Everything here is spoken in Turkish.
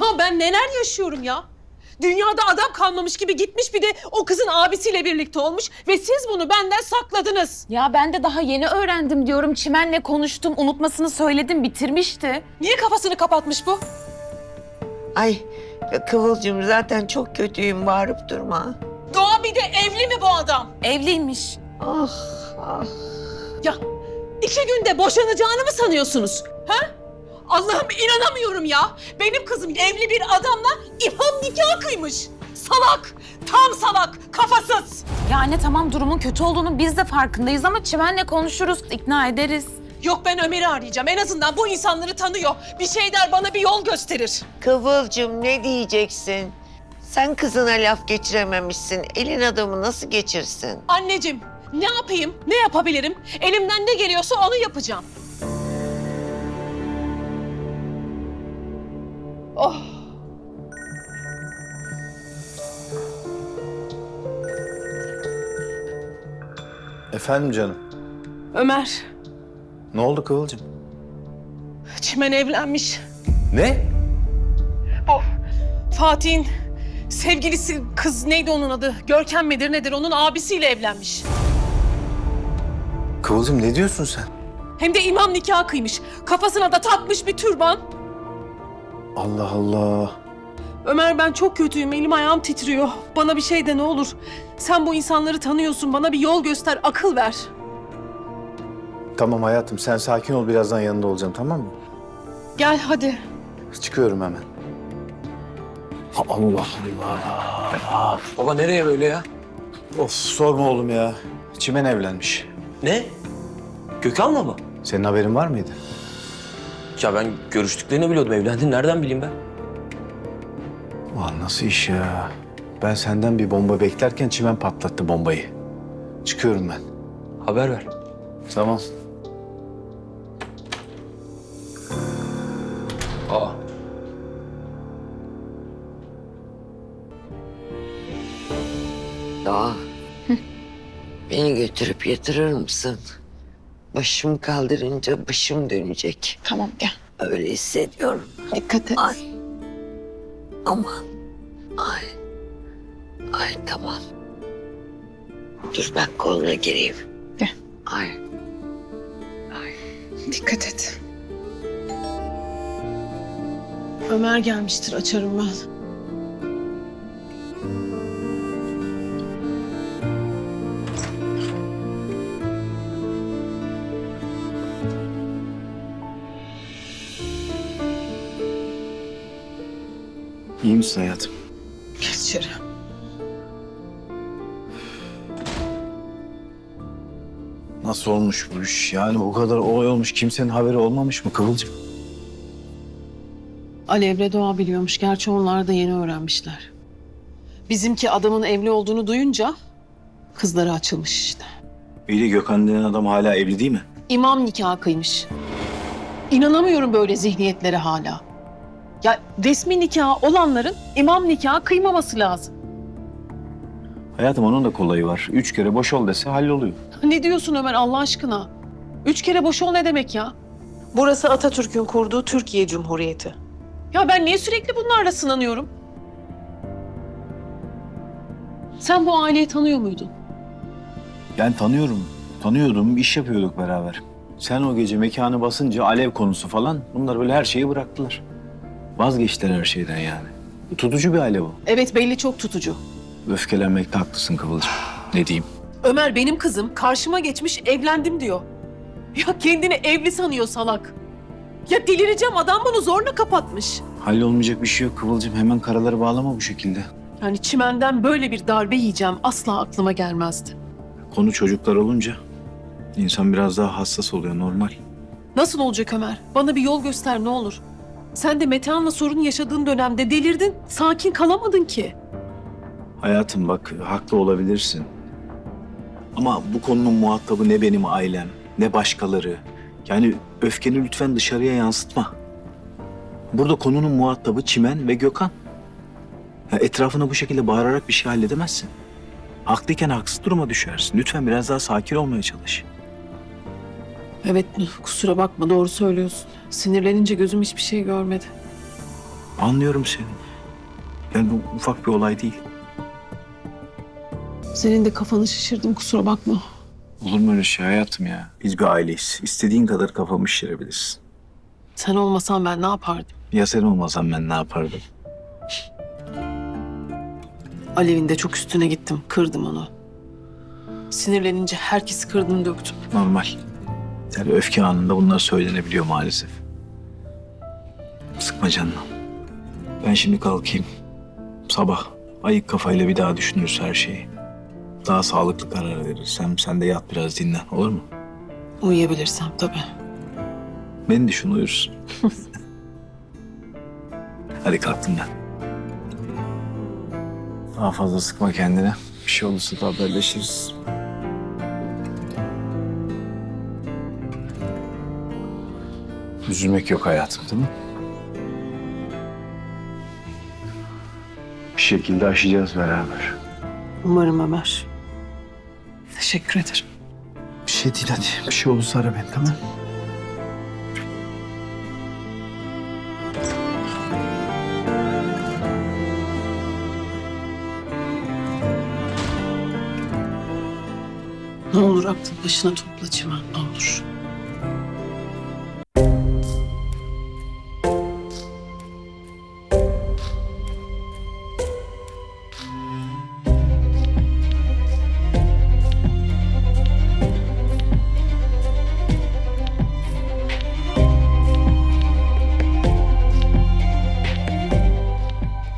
Ya ben neler yaşıyorum ya? Dünyada adam kalmamış gibi gitmiş bir de o kızın abisiyle birlikte olmuş ve siz bunu benden sakladınız. Ya ben de daha yeni öğrendim diyorum. Çimen'le konuştum, unutmasını söyledim, bitirmişti. Niye kafasını kapatmış bu? Ay Kıvılcım zaten çok kötüyüm bağırıp durma. Doğa bir de evli mi bu adam? Evliymiş. Ah ah. Ya iki günde boşanacağını mı sanıyorsunuz? Ha? Allah'ım inanamıyorum ya. Benim kızım evli bir adamla imam nikahı kıymış. Salak, tam salak, kafasız. Ya anne tamam durumun kötü olduğunu biz de farkındayız ama Çimen'le konuşuruz, ikna ederiz. Yok ben Ömer'i arayacağım. En azından bu insanları tanıyor. Bir şey der bana bir yol gösterir. Kıvılcım ne diyeceksin? Sen kızına laf geçirememişsin. Elin adamı nasıl geçirsin? Anneciğim ne yapayım, ne yapabilirim? Elimden ne geliyorsa onu yapacağım. Oh. Efendim canım. Ömer, Ne oldu Kıvılcım? Çimen evlenmiş. Ne? Fatih'in sevgilisi kız neydi onun adı? Görkem midir nedir? Onun abisiyle evlenmiş. Kıvılcım ne diyorsun sen? Hem de imam nikahı kıymış. Kafasına da takmış bir türban. Allah Allah. Ömer ben çok kötüyüm. Elim ayağım titriyor. Bana bir şey de ne olur. Sen bu insanları tanıyorsun. Bana bir yol göster, akıl ver. Tamam hayatım sen sakin ol birazdan yanında olacağım tamam mı? Gel hadi. Çıkıyorum hemen. Allah Allah. Baba nereye böyle ya? Of sorma oğlum ya. Çimen evlenmiş. Ne? Gökhan'la mı? Senin haberin var mıydı? Ya ben görüştüklerini biliyordum. Evlendin nereden bileyim ben? Ulan nasıl iş ya? Ben senden bir bomba beklerken Çimen patlattı bombayı. Çıkıyorum ben. Haber ver. Tamam. Aa. Doğa. Beni götürüp yatırır mısın? Başım kaldırınca başım dönecek. Tamam gel. Öyle hissediyorum. Dikkat et. Ay. Aman. Ay. Ay tamam. Dur ben koluna gireyim. Gel. Ay. Dikkat et. Ömer gelmiştir. Açarım ben. İyi misin hayatım? Gel içeri. Nasıl olmuş bu iş? Yani bu kadar olay olmuş kimsenin haberi olmamış mı Kıvılcım? Alev'le Doğa biliyormuş. Gerçi onlar da yeni öğrenmişler. Bizimki adamın evli olduğunu duyunca kızları açılmış işte. İyi de Gökhan denen adam hala evli değil mi? İmam nikahı kıymış. İnanamıyorum böyle zihniyetlere hala. Ya resmi nikahı olanların imam nikahı kıymaması lazım. Hayatım onun da kolayı var. Üç kere boş ol dese halloluyor. Ne diyorsun Ömer Allah aşkına? Üç kere boş ol ne demek ya? Burası Atatürk'ün kurduğu Türkiye Cumhuriyeti. Ya ben niye sürekli bunlarla sınanıyorum? Sen bu aileyi tanıyor muydun? Yani tanıyorum. Tanıyordum, iş yapıyorduk beraber. Sen o gece mekanı basınca alev konusu falan bunlar böyle her şeyi bıraktılar. Vazgeçtiler her şeyden yani. Tutucu bir aile bu. Evet belli çok tutucu. Öfkelenmekte haklısın Kıvılcım. Ne diyeyim? Ömer benim kızım karşıma geçmiş evlendim diyor. Ya kendini evli sanıyor salak. Ya delireceğim adam bunu zorla kapatmış. Hallolmayacak bir şey yok Kıvılcım. Hemen karaları bağlama bu şekilde. Yani çimenden böyle bir darbe yiyeceğim asla aklıma gelmezdi. Konu çocuklar olunca insan biraz daha hassas oluyor normal. Nasıl olacak Ömer? Bana bir yol göster ne olur. Sen de Metehan'la sorun yaşadığın dönemde delirdin. Sakin kalamadın ki. Hayatım bak haklı olabilirsin. Ama bu konunun muhatabı ne benim ailem ne başkaları. Yani öfkeni lütfen dışarıya yansıtma. Burada konunun muhatabı Çimen ve Gökhan. Ya etrafına bu şekilde bağırarak bir şey halledemezsin. Haklıyken haksız duruma düşersin. Lütfen biraz daha sakin olmaya çalış. Evet kusura bakma doğru söylüyorsun. Sinirlenince gözüm hiçbir şey görmedi. Anlıyorum seni. Yani bu ufak bir olay değil. Senin de kafanı şişirdim kusura bakma. Olur mu öyle şey hayatım ya? Biz bir aileyiz. İstediğin kadar kafamı şişirebilirsin. Sen olmasan ben ne yapardım? Ya sen olmasan ben ne yapardım? Alev'in de çok üstüne gittim. Kırdım onu. Sinirlenince herkesi kırdım döktüm. Normal. Yani öfke anında bunlar söylenebiliyor maalesef. Sıkma canını. Ben şimdi kalkayım. Sabah ayık kafayla bir daha düşünürüz her şeyi. Daha sağlıklı karar veririz. Sen, sen de yat biraz dinlen olur mu? Uyuyabilirsem tabii. Beni düşün uyursun. Hadi kalktım ben. Daha fazla sıkma kendine. Bir şey olursa da haberleşiriz. Üzülmek yok hayatım değil mi? Bir şekilde aşacağız beraber. Umarım Ömer. Teşekkür ederim. Bir şey değil hadi. Bir şey olursa ara beni tamam Ne olur aklın başına topla Çimen ne olur.